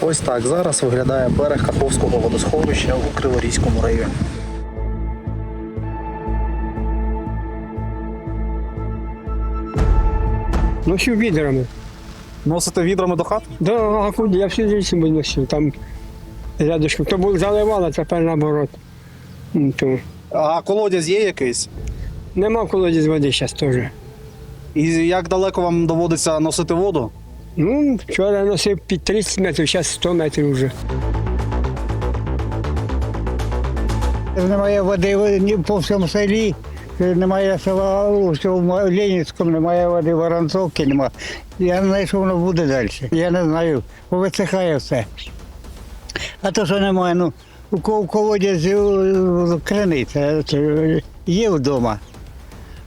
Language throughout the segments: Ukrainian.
ось так зараз виглядає берег Каховського водосховища у Криворізькому районі. Носив відрами. Носите відрами до хати? Да, а куди? Я всю життя себе носив. Там рядышком. То був заливало, тепер наоборот. М, То. А колодязь є якийсь? Нема в колоді з води зараз теж. І як далеко вам доводиться носити воду? Ну, вчора носив під 30 метрів, зараз 100 метрів вже. Немає води по всьому селі, немає села у всьому Ленінському, немає води, Воронцовки немає. Я не знаю, що воно буде далі. Я не знаю, висихає все. А то, що немає, ну, у ко- у колодязі е, криниця є вдома.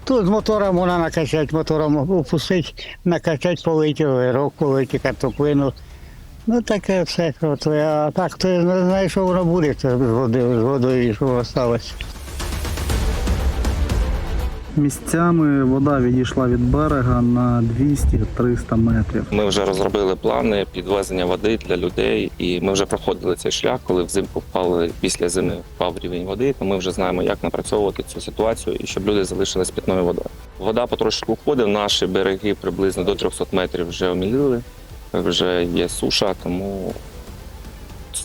Тут з мотором можна накачати, мотором опустити, накачати, полити вирок, полити картоплину. Ну таке все. А так, то не знає, що воно буде з водою, що осталось. Місцями вода відійшла від берега на 200-300 метрів. Ми вже розробили плани підвезення води для людей, і ми вже проходили цей шлях, коли взимку впали після зими впав рівень води. То ми вже знаємо, як напрацьовувати цю ситуацію і щоб люди залишились питною водою. Вода потрошку входить, наші береги приблизно до 300 метрів вже оміліли, вже є суша, тому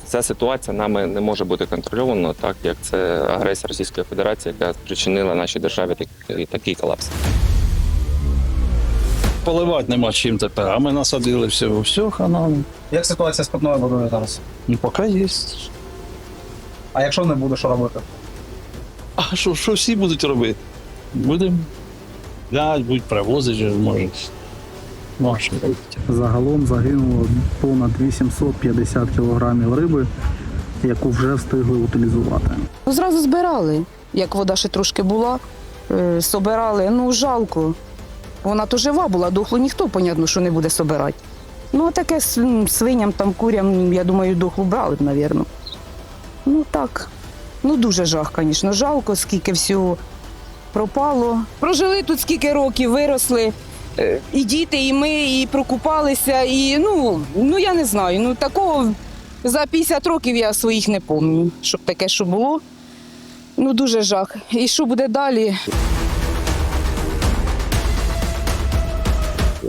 ця ситуація нами не може бути контрольована, так як це агресія Російської Федерації, яка спричинила нашій державі такий, такий колапс. Поливати нема чим тепер, а ми насадили все, все, хана. Як ситуація з питною водою зараз? Ну, поки є. А якщо не буде, що робити? А що, що всі будуть робити? Будемо. Глядь, будуть привозити, може. Загалом загинуло понад 850 кілограмів риби, яку вже встигли утилізувати. Ну, Зразу збирали, як вода ще трошки була, е, собирали. Ну, жалко. Вона то жива була, дохлу ніхто, понятно, що не буде собирати. Ну, а таке свиням, там, курям, я думаю, дохлу брали б, мабуть. Ну так. Ну, дуже жах, звісно. Жалко, скільки всього пропало. Прожили тут скільки років, виросли. Е, І діти, і ми, і прокупалися, і ну, ну я не знаю. Ну такого за 50 років я своїх не пам'ятаю, щоб таке, що було. Ну дуже жах. І що буде далі?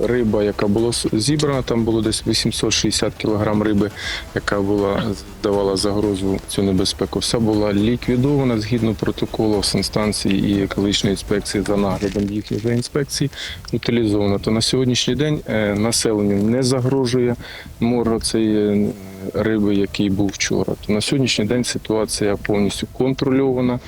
Риба, яка була зібрана, там було десь 860 кг риби, яка була давала загрозу цю небезпеку. Все була ліквідована згідно протоколу санстанції і екологічної інспекції за наглядом їхніх інспекцій. Утилізовано. То на сьогоднішній день е, населенню не загрожує мор цієї риби, який був вчора. То на сьогоднішній день ситуація повністю контрольована.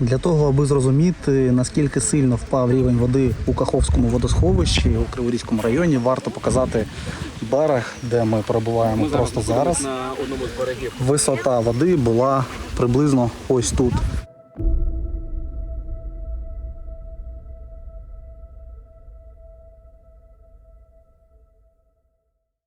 Для того, аби зрозуміти, наскільки сильно впав рівень води у Каховському водосховищі у Криворізькому районі, варто показати берег, де ми перебуваємо просто зараз. Висота води була приблизно ось тут.